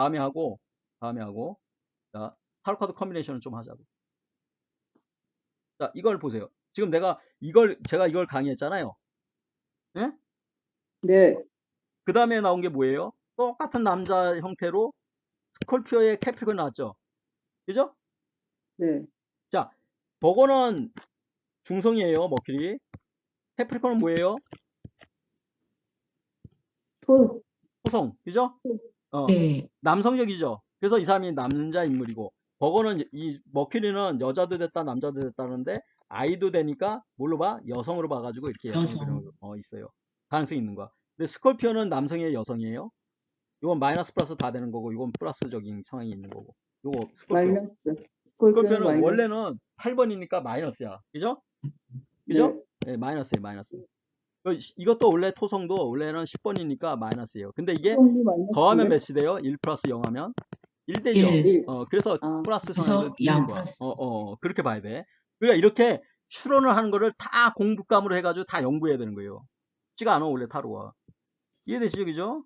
다음에 하고 다음에 하고 자 타로 카드 컨비네이션을 좀 하자고. 자 이걸 보세요. 지금 내가 이걸 제가 이걸 강의했잖아요. 네, 그 다음에 나온 게 뭐예요? 똑같은 남자 형태로 스콜피오의 캐프리콘 나왔죠. 그죠? 네, 버거는 중성이에요, 머큐리. 캐프리콘은 뭐예요? 토, 토성, 그죠? 어, 네. 남성적이죠. 그래서 이 사람이 남자 인물이고, 버거는 이 머큐리는 여자도 됐다, 남자도 됐다는데, 아이도 되니까 뭘로 봐? 여성으로 봐가지고 이렇게 여성 여성. 그림으로, 어, 있어요. 가능성이 있는 거야. 근데 스콜피오는 남성이에요, 여성이에요? 이건 마이너스 플러스 다 되는 거고, 이건 플러스적인 상황이 있는 거고. 요거 스콜피오. 마이너스. 스콜피오는 스콜피오는 마이너스. 원래는 8번이니까 마이너스야. 그죠? 그죠? 네, 마이너스예요, 마이너스. 그 시- 이것도 원래 토성도 원래는 10번이니까 마이너스예요. 근데 이게. 더하면 몇이 돼요? 1 플러스 0 하면 1 되죠. 일. 일. 어, 그래서 아. 플러스 양 있는 거야. 어, 어, 그렇게 봐야 돼. 그러니까 이렇게 추론을 하는 거를 다 공부감으로 해가지고 다 연구해야 되는 거예요. 쉽지가 않아, 원래 타로가. 이해되시죠, 그죠?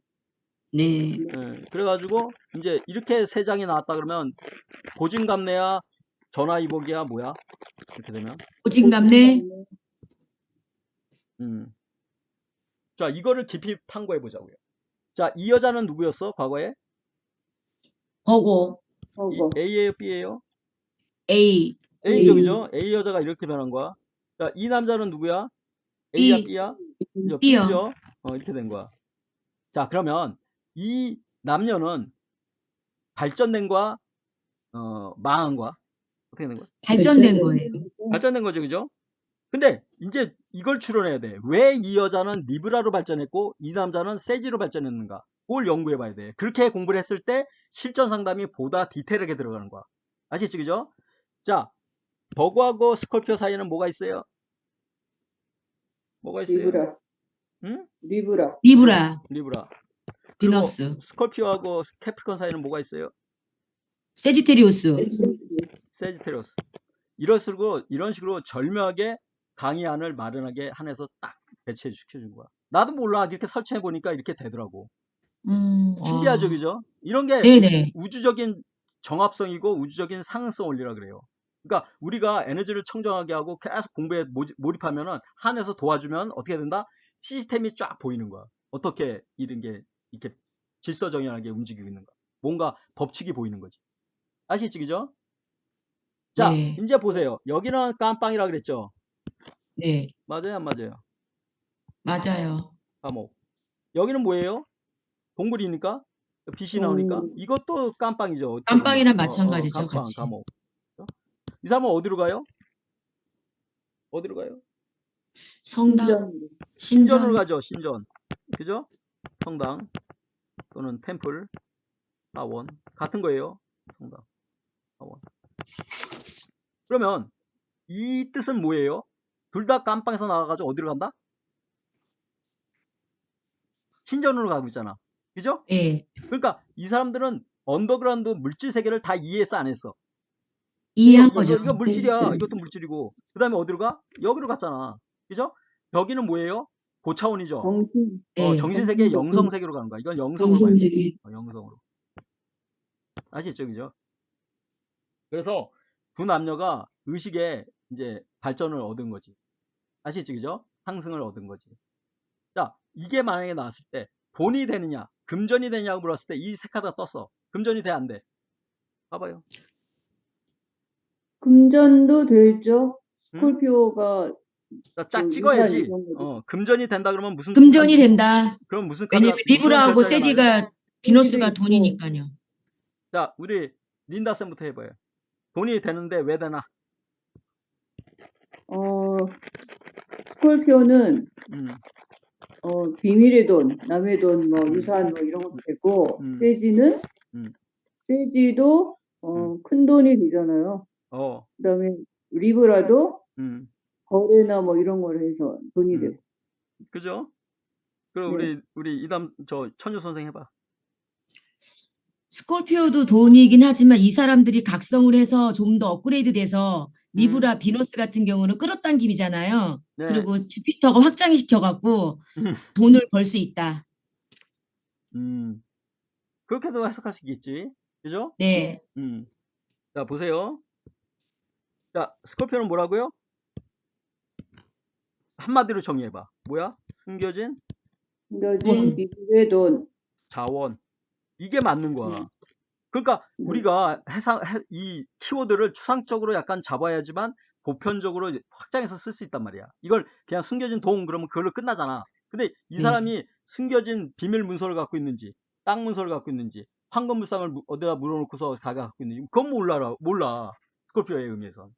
네. 예, 그래가지고 이제 이렇게 세 장이 나왔다 그러면 고진감래야 전화위복이야 뭐야 이렇게 되면 오직남네. 음. 자 이거를 깊이 탐구해 보자고요 자 이 여자는 누구였어 과거에 버고. 이 버거. A예요 B예요 A. A죠. 그죠 A 여자가 이렇게 변한 거야 자 이 남자는 누구야 A야 B. B야? B요. B죠 어 이렇게 된 거야 자 그러면 이 남녀는 발전된 거야 어 망한 거야 어떻게 된 거야 발전된 거예요. 발전된 거죠, 그죠? 근데 이제 이걸 추론해야 돼. 왜 이 여자는 리브라로 발전했고 이 남자는 세지로 발전했는가? 그걸 연구해 봐야 돼. 그렇게 공부를 했을 때 실전 상담이 보다 디테일하게 들어가는 거야. 아시죠, 그죠? 자, 버그하고 스콜피오 사이에는 뭐가 있어요? 뭐가 있어요? 리브라. 응? 리브라. 리브라. 리브라. 비너스. 스콜피오하고 캐프리콘 사이에는 뭐가 있어요? 세지테리우스. 세지테리오스. 이런 식으로 이런 식으로 절묘하게 강의안을 마련하게 한해서 딱 배치해 시켜준 거야. 나도 몰라 이렇게 설치해 보니까 이렇게 되더라고. 음, 신기하죠, 어. 그죠? 이런 게 네네. 우주적인 정합성이고 우주적인 상승성 원리라 그래요. 그러니까 우리가 에너지를 청정하게 하고 계속 공부에 몰입하면은 한해서 도와주면 어떻게 된다? 시스템이 쫙 보이는 거야. 어떻게 이런 게 이렇게 질서정연하게 움직이고 있는가? 뭔가 법칙이 보이는 거지. 아시죠, 그죠? 자, 네. 이제 보세요. 여기는 깜빵이라 그랬죠. 네. 맞아요, 안 맞아요? 맞아요. 감옥. 여기는 뭐예요? 동굴이니까 빛이 나오니까 음. 이것도 깜빵이죠. 깜빵이랑. 마찬가지죠, 깜빵, 같이. 감옥. 이 사람은 어디로 가요? 어디로 가요? 성당. 신전. 신전으로 신전. 가죠. 신전. 그죠? 성당 또는 템플, 사원 같은 거예요. 성당, 사원. 그러면 이 뜻은 뭐예요? 둘 다 깜빵에서 나가가지고 어디로 간다? 신전으로 가고 있잖아. 그죠? 예. 그러니까 이 사람들은 언더그라운드 물질 세계를 다 이해했어 안 했어? 이해한 이거, 거죠. 이거, 물질이야. 네. 이것도 물질이고. 그 다음에 어디로 가? 여기로 갔잖아. 그죠? 여기는 뭐예요? 고차원이죠. 정신. 어, 예. 정신세계 정신 세계. 영성 세계로 가는 거야. 이건 영성으로 가야 돼. 어, 영성으로. 아시죠? 그죠? 그래서 두 남녀가 의식의 이제 발전을 얻은 거지. 아시죠? 그죠? 상승을 얻은 거지. 자, 이게 만약에 나왔을 때 돈이 되느냐, 금전이 되냐고 물었을 때 이 세 카드가 떴어. 금전이 돼, 안 돼? 봐봐요. 금전도 되죠. 응? 스콜피오가 자, 짝그 찍어야지. 어, 금전이 된다 그러면 무슨 금전이 된다. 그럼 무슨 카드가 왜냐면 리브라하고? 세지가 비너스가. 돈이니까요. 자, 우리 린다 쌤부터 해봐요. 돈이 되는데 왜 되나? 어 스콜피오는 음, 어 비밀의 돈, 남의 돈, 뭐 유산 뭐 이런 것도 되고 음. 세지는 음. 세지도 어, 큰 돈이 되잖아요. 어, 그다음에 리브라도 음, 거래나 뭐 이런 걸 해서 돈이 음. 되고 그죠? 그럼 네. 우리 우리 이담 저 천주 선생 해봐. 스콜피오도 돈이긴 하지만 이 사람들이 각성을 해서 좀 더 업그레이드 돼서 리브라, 비너스 같은 경우는 끌어당김이잖아요. 네. 그리고 주피터가 확장시켜갖고 음. 돈을 벌 수 있다. 음, 그렇게도 해석할 수 있겠지. 그죠? 네. 음. 자, 보세요. 자, 스콜피오는 뭐라고요? 한마디로 정의해봐. 뭐야? 숨겨진 숨겨진 비밀의 돈. 자원. 이게 맞는 거야. 음. 그러니까 음. 우리가 해상, 해- 이 키워드를 추상적으로 약간 잡아야지만 보편적으로 확장해서 쓸 수 있단 말이야. 이걸 그냥 숨겨진 돈 그러면 그걸로 끝나잖아. 근데 이 네. 사람이 숨겨진 비밀 문서를 갖고 있는지, 땅 문서를 갖고 있는지, 황금 물상을 무- 어디다 물어놓고서 자기가 갖고 있는지, 그건 몰라, 몰라. 스콜피오의 의미에서.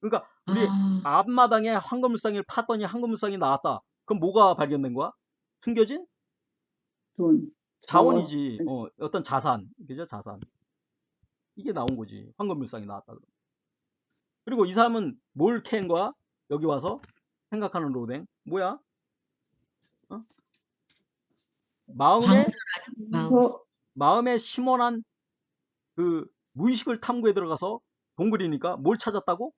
그러니까 우리 아, 앞마당에 황금 물상을 팠더니 황금 물상이 나왔다. 그럼 뭐가 발견된 거야? 숨겨진 돈. 자원이지. 자원. 어, 어떤 자산. 그죠? 자산. 이게 나온 거지. 황금물상이 나왔다. 그러면. 그리고 이 사람은 뭘캔 거야? 여기 와서 생각하는 로댕. 뭐야? 어? 마음에, 마음. 서 마음에 심원한 그 무의식을 탐구에 들어가서 동굴이니까 뭘 찾았다고?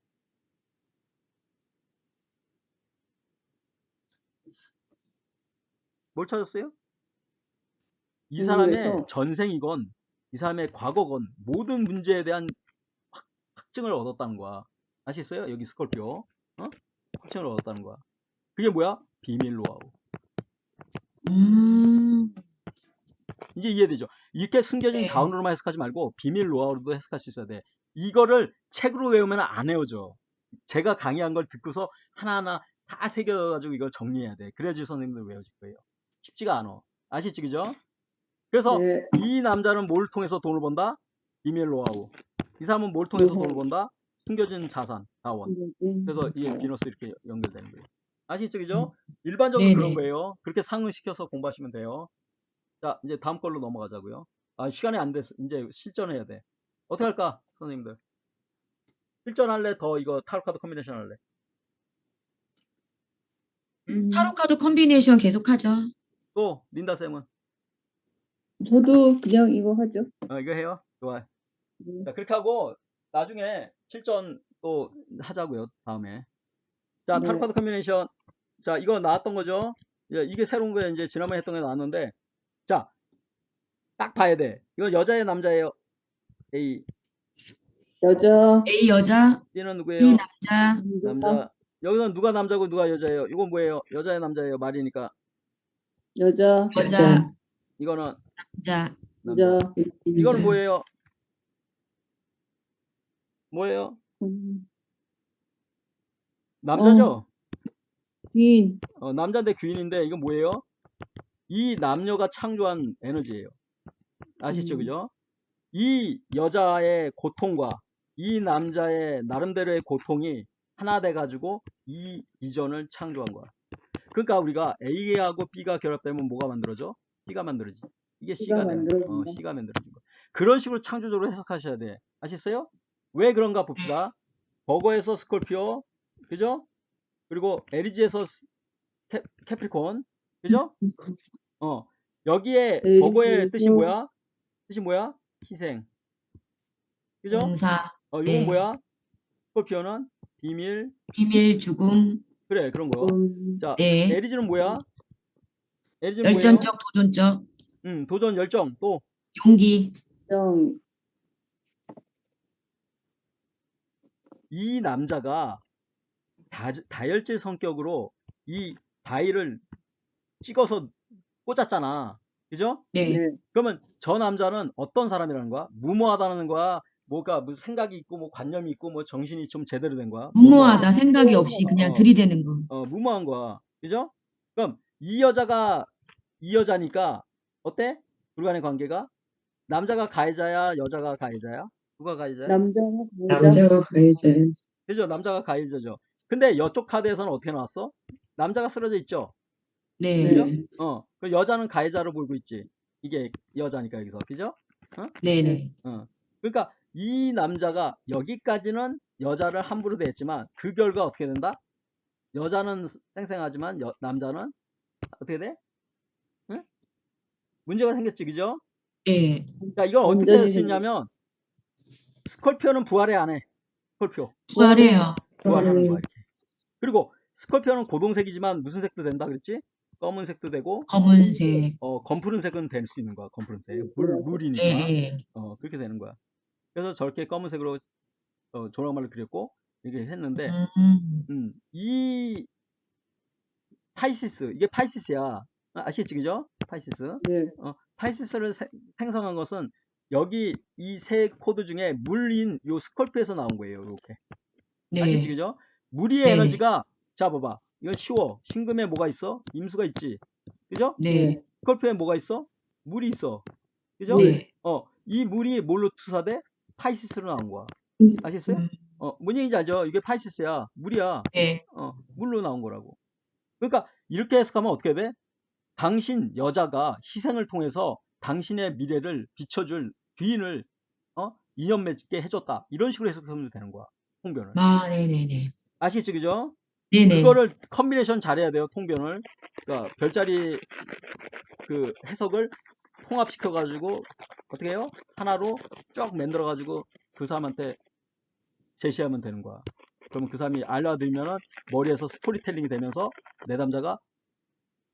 뭘 찾았어요? 이 사람의. 전생이건 이 사람의 과거건 모든 문제에 대한 확, 확증을 얻었다는 거야. 아시겠어요? 여기 스콜피오. 어? 확증을 얻었다는 거야. 그게 뭐야? 비밀 노하우. 음, 이제 이해되죠? 이렇게 숨겨진 네. 자원으로만 해석하지 말고 비밀 노하우로도 해석할 수 있어야 돼. 이거를 책으로 외우면 안 외워져. 제가 강의한 걸 듣고서 하나하나 다 새겨가지고 이걸 정리해야 돼. 그래야지 선생님들 외워질 거예요. 쉽지가 않아. 아시죠? 그죠? 그래서 네. 이 남자는 뭘 통해서 돈을 번다? 노하우. 이 사람은 뭘 통해서 노하우. 돈을 번다? 숨겨진 자산, 자원. 숨겨진 그래서 이게. 비너스 이렇게 연결되는 거예요. 아시죠? 그죠? 일반적으로 네네. 그런 거예요. 그렇게 상응시켜서 공부하시면 돼요. 자, 이제 다음 걸로 넘어가자고요. 아, 시간이 안 돼서 이제 실전해야 돼. 어떻게 할까? 선생님들. 실전할래? 더 이거 타로 카드 컨비네이션 할래? 음, 타로 카드 컨비네이션 계속하죠. 또 린다 쌤은 저도 그냥 이거 하죠. 어, 이거 해요. 좋아요. 네. 자, 그렇게 하고 나중에 실전 또 하자고요. 다음에. 자, 네. 타로 카드 컨비네이션. 자, 이거 나왔던 거죠? 예, 이게 새로운 거예요. 이제 지난번에 했던 게 나왔는데. 자, 딱 봐야 돼. 이건 여자예요, 남자예요? A, 여자, A 여자, B는 B 누구예요? 남자, 남자. 여기서 누가 남자고 누가 여자예요? 이건 뭐예요? 여자예요, 남자예요? 말이니까. 여자, 여자, 이거는 남자, 남자. 여자. 뭐예요? 뭐예요? 음, 남자죠? 빈, 어, 남자인데 귀인인데 이건 뭐예요? 이 남녀가 창조한 에너지예요. 아시죠, 음. 그죠? 이 여자의 고통과 이 남자의 나름대로의 고통이 하나 돼가지고 이 이전을 창조한 거야. 그러니까 우리가 A하고 B가 결합되면 뭐가 만들어져? B가 만들어지. 이게 C가 거야. 어. C가 만들어진 거야. 그런 식으로 창조적으로 해석하셔야 돼. 아셨어요? 왜 그런가 봅시다. 버거에서 스콜피오, 그죠? 그리고 에리지에서 스- 캐, 캐프리콘, 그죠? 어, 여기에 에리지, 버거의 뜻이 음. 뭐야? 뜻이 뭐야? 희생. 그죠? 동사, 어, 이건 네. 뭐야? 스콜피오는 비밀. 비밀, 죽음, 그래, 그런 거. 음, 자, 네. 에리지는 뭐야? 에리지는 뭐예요? 열정적, 도전적, 음, 도전, 열정, 또 용기, 정, 이 남자가 다, 다혈질 성격으로 이 바위를 찍어서 꽂았잖아. 그죠? 네, 네. 그러면 저 남자는 어떤 사람이라는 거야? 무모하다는 거야? 뭐가 무슨 생각이 있고 뭐 관념이 있고 뭐 정신이 좀 제대로 된 거야? 무모하다, 생각이 없이 그냥 어. 들이대는 거. 어, 무모한 거야. 그죠? 그럼 이 여자가 이 여자니까 어때? 둘 간의 관계가 남자가 가해자야, 여자가 가해자야? 누가 가해자야? 남자가 가해자. 그죠? 남자가 가해자죠. 근데 이쪽 카드에서는 어떻게 나왔어? 남자가 쓰러져 있죠. 네, 그죠? 네. 어, 그 여자는 가해자로 보이고 있지. 이게 여자니까 여기서, 그죠? 네, 네. 어. 그러니까 이 남자가 여기까지는 여자를 함부로 대했지만 그 결과 어떻게 된다? 여자는 쌩쌩하지만 여- 남자는 어떻게 돼? 응? 문제가 생겼지, 그죠? 네. 자, 이걸 어떻게 할 수 있냐면 스콜피오는 부활해 안 해? 스콜피오 부활해요. 부활하는 네. 거야 이렇게. 그리고 스콜피오는 고동색이지만 무슨 색도 된다 그랬지? 검은색도 되고 검은색. 어 검푸른색은 될 수 있는 거야. 검푸른색. 물 물이니까. 예, 예. 어 그렇게 되는 거야. 그래서 저렇게 검은색으로 어, 조랑말로 그렸고 이렇게 했는데 음, 음, 이 파이시스 이게 파이시스야. 아, 아시겠지 그죠? 파이시스. 네. 어, 파이시스를 세- 생성한 것은 여기 이 세 코드 중에 물인 요 스콜피에서 나온 거예요. 이렇게. 아시겠지 네. 그죠? 물의 네네. 에너지가 자 봐봐. 이건 쉬워. 신금에 뭐가 있어? 임수가 있지. 그죠? 네. 스콜피오에 뭐가 있어? 물이 있어. 그죠? 네. 어, 이 물이 뭘로 투사돼? 파이시스로 나온 거야. 음. 아시겠어요? 음, 어, 뭔 얘기인지 알죠? 이게 파이시스야. 물이야. 네. 어, 물로 나온 거라고. 그러니까 이렇게 해석하면 어떻게 돼? 당신 여자가 희생을 통해서 당신의 미래를 비춰줄 귀인을 어? 인연 맺게 해줬다. 이런 식으로 해석하면 되는 거야. 통변을. 아, 네네네. 아시겠죠? 그죠? 네네. 그거를 컨비네이션 잘해야 돼요. 통변을. 그러니까 별자리 그 해석을 통합시켜 가지고 어떻게 해요? 하나로 쭉 만들어 가지고 그 사람한테 제시하면 되는 거야. 그러면 그 사람이 알아들면은 머리에서 스토리텔링이 되면서 내담자가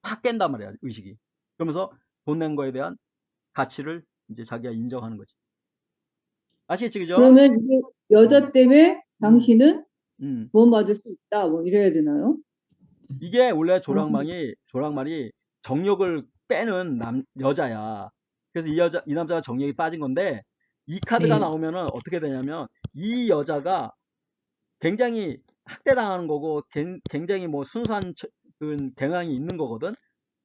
팍 깬단 말이야, 의식이. 그러면서 돈 낸 거에 대한 가치를 이제 자기가 인정하는 거지. 아시겠지, 그죠? 그러면 이게 여자 때문에 당신은 음. 구원받을 수 있다. 뭐 이래야 되나요? 이게 원래 조랑말이 조랑말이 정력을 빼는 남 여자야. 그래서 이 여자 이 남자가 정력이 빠진 건데 이 카드가 네. 나오면은 어떻게 되냐면 이 여자가 굉장히 학대당하는 거고 갱- 굉장히 뭐 순수한 경향이 있는 거거든.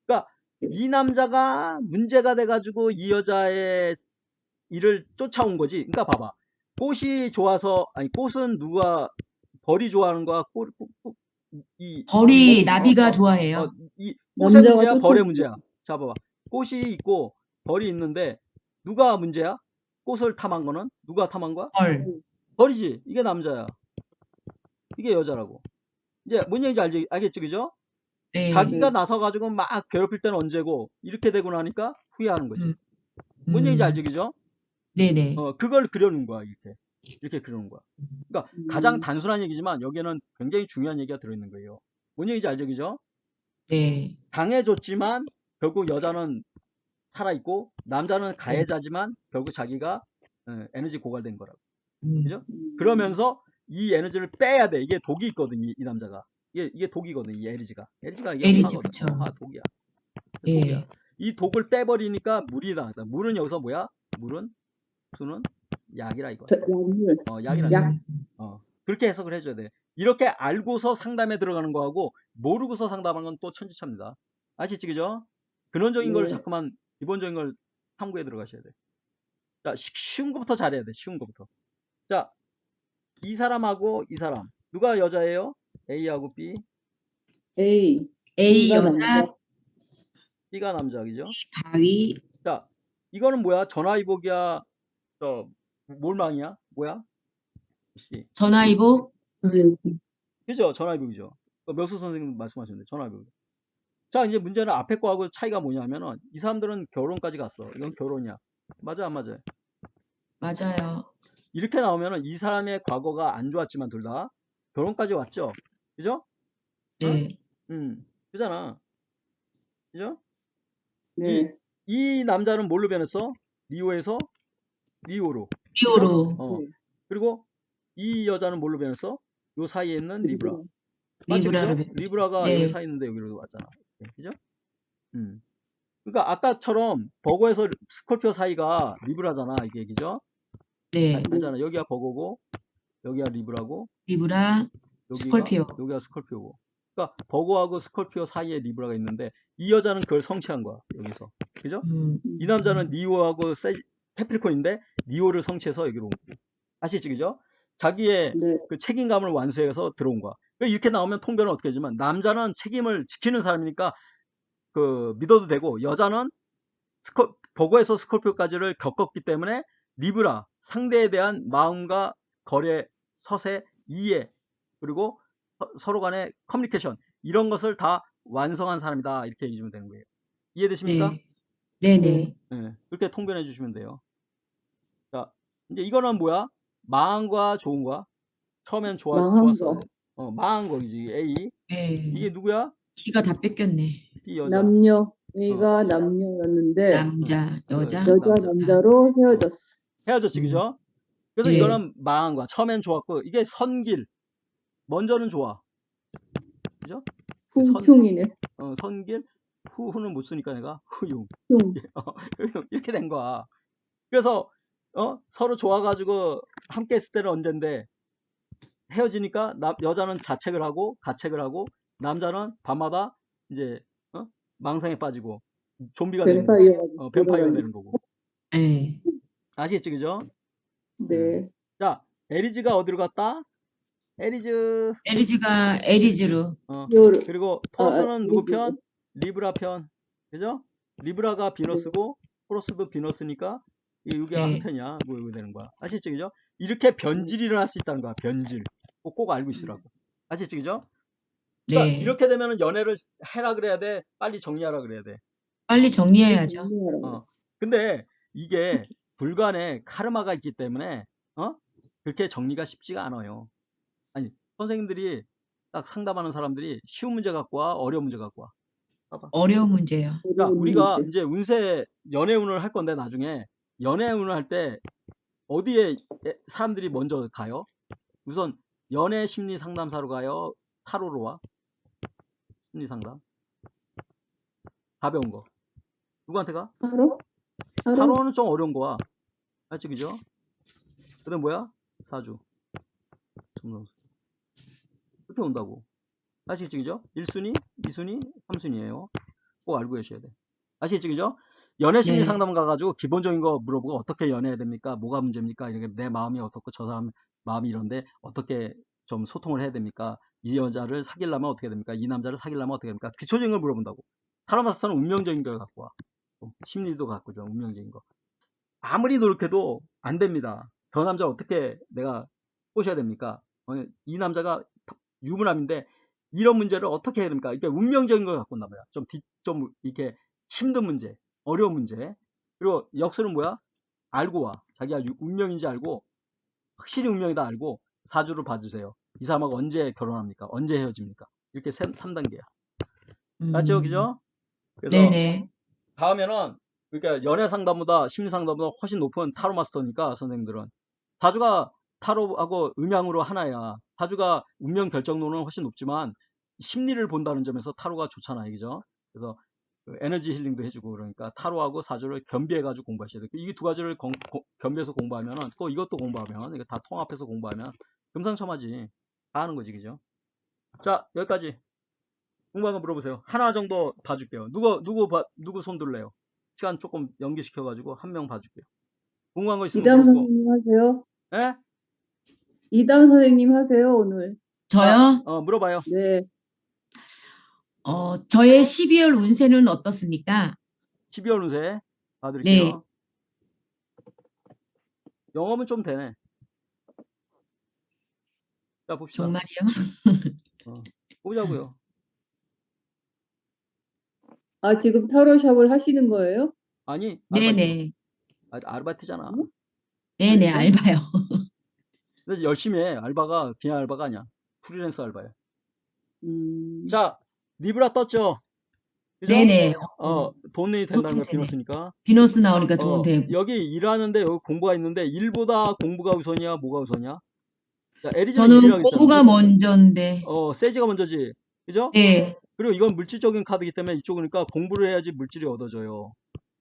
그러니까 이 남자가 문제가 돼가지고 이 여자의 일을 쫓아온 거지. 그러니까 봐봐. 꽃이 좋아서 아니 꽃은 누가 벌이 좋아하는 거야. 꽃, 꽃- 꽃- 이 벌이 어, 나비가 어, 좋아해요. 어, 이 꽃의 문제야, 꽃을 벌의 문제야. 자, 봐봐. 꽃이 있고 벌이 있는데 누가 문제야? 꽃을 탐한 거는 누가 탐한 거야? 벌. 벌이지. 이게 남자야. 이게 여자라고. 이제 뭔 얘기인지 알지, 알겠지, 그죠? 네. 자기가 나서가지고 막 괴롭힐 때는 언제고 이렇게 되고 나니까 후회하는 거지. 음. 뭔 얘기인지 음, 알지, 그죠? 네네. 어, 그걸 그려놓은 거야, 이렇게. 이렇게 그려놓은 거야. 그러니까 가장 음. 단순한 얘기지만 여기에는 굉장히 중요한 얘기가 들어있는 거예요. 뭔 얘기인지 알죠, 그죠? 네. 당해줬지만 결국 여자는 살아있고 남자는 가해자지만 결국 자기가 어, 에너지 고갈된 거라고. 음, 그죠? 음. 그러면서 이 에너지를 빼야 돼. 이게 독이 있거든, 이, 이 남자가. 이게, 이게 독이거든, 이 에리지가. 에리지가 이게 화거든. 그쵸. 화, 독이야. 예. 독이야. 이 독을 빼버리니까 물이 나왔다. 물은 여기서 뭐야? 물은 수는 약이라 이거. 어, 약이라. 음, 약. 어, 그렇게 해석을 해줘야 돼. 이렇게 알고서 상담에 들어가는 거하고 모르고서 상담하는 건 또 천지차입니다. 아시지 그죠? 근원적인 걸 네. 자꾸만 기본적인 걸 탐구에 들어가셔야 돼. 자, 쉬- 쉬운 것부터 잘해야 돼. 쉬운 것부터. 자, 이 사람하고 이 사람 누가 여자예요? A하고 B, A. A B가 여자, 남자. B가 남자, 그죠? 바위, 자, 이거는 뭐야? 전화위복이야? 저 몰망이야? 뭐야? C. 전화위복, 음. 그죠? 전화위복이죠. 그 묘수 선생님 말씀하셨는데 전화위복. 자, 이제 문제는 앞에 거하고 차이가 뭐냐면은 이 사람들은 결혼까지 갔어. 이건 결혼이야. 맞아, 안 맞아요? 맞아요. 이렇게 나오면은 이 사람의 과거가 안 좋았지만 둘 다 결혼까지 왔죠. 그죠? 네. 음, 그잖아. 그죠? 네. 이 남자는 뭘로 변했어? 리오에서 리오로. 리오로, 어. 네. 그리고 이 여자는 뭘로 변했어? 요 사이에 있는 리브라. 변- 리브라가 네. 여기 사 있는데 여기로 왔잖아. 네, 그죠? 음. 그러니까 아까처럼 버거에서 스콜피오 사이가 리브라잖아. 이게 그죠? 네. 아, 알잖아. 여기가 버거고 여기가 리브라고 리브라, 여기가 스콜피오. 여기가 스콜피오고. 그러니까 버거하고 스콜피오 사이에 리브라가 있는데 이 여자는 그걸 성취한 거야. 여기서. 그죠? 음, 이 남자는 니오하고 세, 캐프리콘인데 니오를 성취해서 여기로 온 거야. 아시죠? 그죠? 자기의 네. 그 책임감을 완수해서 들어온 거야. 그러니까 이렇게 나오면 통변은 어떻게 하지만 남자는 책임을 지키는 사람이니까 그 믿어도 되고 여자는 스콜, 버거에서 스콜피오까지를 겪었기 때문에 리브라 상대에 대한 마음과 거래, 서세, 이해 그리고 서- 서로 간의 커뮤니케이션 이런 것을 다 완성한 사람이다 이렇게 얘기해 주면 되는 거예요. 이해되십니까? 네. 네네. 네, 그렇게 통변해 주시면 돼요. 자, 이제 이거는 뭐야? 망한 거야, 좋은 거야? 처음엔 좋아, 좋았어. 거. 어, 망한 거지, A. 네. 이게 누구야? B가 다 뺏겼네. B 여자. 남녀 A가 남녀였는데 남자, 여자. 여자. 여자 남자 로 헤어졌어. 헤어졌지, 음. 그죠? 그래서 네. 이거는 망한 거야. 처음엔 좋았고, 이게 선길. 먼저는 좋아. 그죠? 선- 흉흉이네. 어, 선길, 후, 후는 못 쓰니까 내가 후융. 흉. 이렇게 된 거야. 그래서, 어, 서로 좋아가지고 함께 했을 때는 언젠데, 헤어지니까 나, 여자는 자책을 하고, 가책을 하고, 남자는 밤마다 이제, 어? 망상에 빠지고, 좀비가 되는 거고, 어, 뱀파이어가. 되는 거고. 예. 아시겠지, 그죠? 네. 자, 에리즈가 어디로 갔다? 에리즈, 에리즈가 에리즈로. 어, 요르. 그리고 아, 아, 토로스는 누구. 편? 리브라 편. 그죠? 리브라가 비너스고, 토로스도 비너스니까, 이 여기가 네. 한 편이야. 뭐, 이거 되는 거야. 아시겠지, 그죠? 이렇게 변질이 일어날 수 있다는 거야, 변질. 꼭, 꼭 알고 있으라고. 아시겠지, 그죠? 그러니까 네. 이렇게 되면은 연애를 해라 그래야 돼? 빨리 정리하라 그래야 돼? 빨리 정리해야죠. 어. 근데 이게 불간에 카르마가 있기 때문에 어? 그렇게 정리가 쉽지가 않아요. 아니 선생님들이 딱 상담하는 사람들이 쉬운 문제 갖고 와 어려운 문제 갖고 와. 봐봐. 어려운 문제요. 그러니까 우리가 이제 운세 연애운을 할 건데 나중에 연애운을 할 때 어디에 에- 사람들이 먼저 가요? 우선 연애 심리 상담사로 가요. 타로로 와. 심리 상담. 가벼운 거. 누구한테 가? 타로? 타로? 타로는 좀 어려운 거야. 알지, 그죠? 그 다음 뭐야? 사주. 점성술. 이렇게 온다고. 아시겠지, 그죠? 1순위, 2순위, 3순위에요. 꼭 알고 계셔야 돼. 아시겠지, 그죠? 연애 심리 네. 상담 가가지고 기본적인 거 물어보고 어떻게 연애해야 됩니까? 뭐가 문제입니까? 이렇게 내 마음이 어떻고 저 사람 마음이 이런데 어떻게 좀 소통을 해야 됩니까? 이 여자를 사귀려면 어떻게 됩니까? 이 남자를 사귀려면 어떻게 됩니까? 기초적인 걸 물어본다고. 타로마스터는 운명적인 걸 갖고 와. 어, 심리도 갖고 좀 운명적인 거. 아무리 노력해도 안 됩니다. 저 남자 어떻게 내가 꼬셔야 됩니까? 어, 이 남자가 유부남인데 이런 문제를 어떻게 해야 됩니까? 이게 운명적인 걸 갖고 온단 말이야. 좀, 뒤, 좀 이렇게 힘든 문제, 어려운 문제. 그리고 역수는 뭐야? 알고 와. 자기가 유- 운명인지 알고 확실히 운명이다 알고 사주를 봐주세요. 이 사람하고 언제 결혼합니까? 언제 헤어집니까? 이렇게 3, 단계야 맞죠? 음. 그죠? 그래서 네네. 다음에는 그러니까 연애 상담보다 심리 상담보다 훨씬 높은 타로 마스터니까 선생님들은 사주가 타로하고 음양으로 하나야. 사주가 운명 결정론은 훨씬 높지만 심리를 본다는 점에서 타로가 좋잖아요, 그죠? 그래서 그 에너지 힐링도 해주고 그러니까 타로하고 사주를 겸비해가지고 공부하셔야 돼요. 이 두 가지를 건- 고- 겸비해서 공부하면은 또 이것도 공부하면 이거 다 통합해서 공부하면 금상첨화지 다 하는 거지, 그죠? 자 여기까지 궁금한 거 물어보세요. 하나 정도 봐줄게요. 누구 누구 봐- 누구 손 들래요? 시간 조금 연기시켜가지고 한 명 봐줄게요. 궁금한 거 있으면 이담. 선생님 하세요? 예? 이담 선생님 하세요, 오늘. 저요? 어 물어봐요. 네. 어, 저의 12월 운세는 어떻습니까? 12월 운세 봐드릴게요. 네. 영업은 좀 되네. 자 봅시다. 정말이요? 보자고요. 아, 지금 타로샵을 하시는 거예요? 아니 아르바이트. 네네. 아, 아르바이트잖아. 응? 네네, 알바요. 그래서 열심히 해. 알바가 그냥 알바가 아니야. 프리랜서 알바야. 음, 자 리브라 떴죠? 그죠? 네네. 어 돈이 된다는 걸 네네. 비눴으니까. 비너스 나오니까 돈 어, 되고. 여기 일하는데 여기 공부가 있는데 일보다 공부가 우선이야 뭐가 우선이야? 자, 저는. 공부가 먼저인데. 어 세지가 먼저지 그죠? 네. 그리고 이건 물질적인 카드이기 때문에 이쪽이니까 공부를 해야지 물질이 얻어져요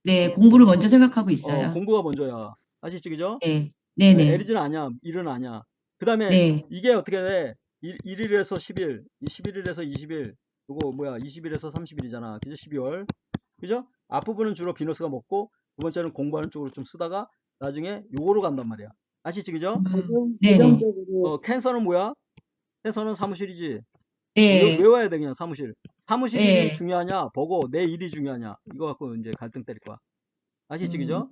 네, 공부를 먼저 생각하고 어, 있어요. 공부가 먼저야 아시지 그죠? 네. 네네. 에리즈는 아니야 일은 아니야 그 다음에 네. 이게 어떻게 돼? 1, 1일에서 10일 11일에서 20일 그거 뭐야 20일에서 30일이잖아 그죠? 12월 그죠? 앞부분은 주로 비너스가 먹고 두 번째는 공부하는 쪽으로 좀 쓰다가 나중에 요거로 간단 말이야 아시지 그죠? 음, 고정, 네네. 고정적으로 어, 캔서는 뭐야? 캔서는 사무실이지. 네. 외, 외워야 돼, 그냥 사무실. 사무실이 네. 중요하냐, 버거, 내 일이 중요하냐. 이거 갖고 이제 갈등 때릴 거야. 아시지, 음. 그죠?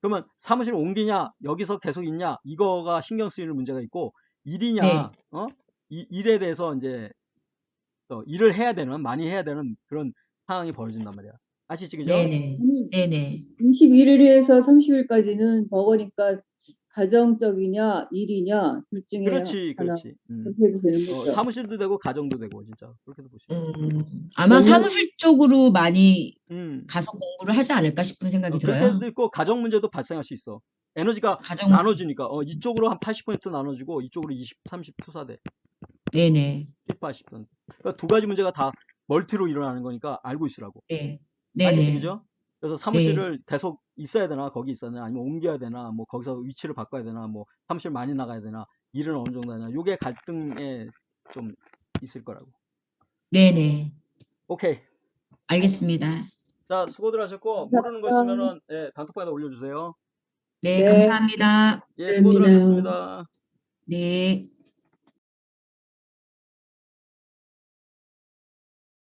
그러면 사무실 옮기냐, 여기서 계속 있냐, 이거가 신경 쓰이는 문제가 있고, 일이냐, 네. 어? 이, 일에 대해서 이제, 또 일을 해야 되는, 많이 해야 되는 그런 상황이 벌어진단 말이야. 아시지, 그죠? 네네. 네네. 21일에서 30일까지는 버거니까 가정적이냐 일이냐 둘 중에 그렇지, 하나 그렇지. 음. 선택이 되는 어, 거죠. 사무실도 되고 가정도 되고 진짜 그렇게도 보시면. 돼요. 음, 아마 너무- 사무실 쪽으로 많이 음. 가서 공부를 하지 않을까 싶은 생각이 어, 들어요. 그렇게도 있고 가정 문제도 발생할 수 있어. 에너지가 가정 나눠지니까 어, 이쪽으로 한 80% 나눠지고 이쪽으로 20, 30 투사돼. 네네. 10, 80%. 그러니까 두 가지 문제가 다 멀티로 일어나는 거니까 알고 있으라고. 네. 알겠습니죠? 네네. 그래서 사무실을 계속 있어야 되나 거기 있어야 되나 아니면 옮겨야 되나 뭐 거기서 위치를 바꿔야 되나 뭐 사무실 많이 나가야 되나 일은 어느 정도 하나 요게 갈등에 좀 있을 거라고. 네네. 오케이. 알겠습니다. 자 수고들 하셨고 모르는 거 있으면은 예, 단톡방에다 올려주세요. 네, 네. 감사합니다. 예 수고들 감사합니다. 하셨습니다. 네.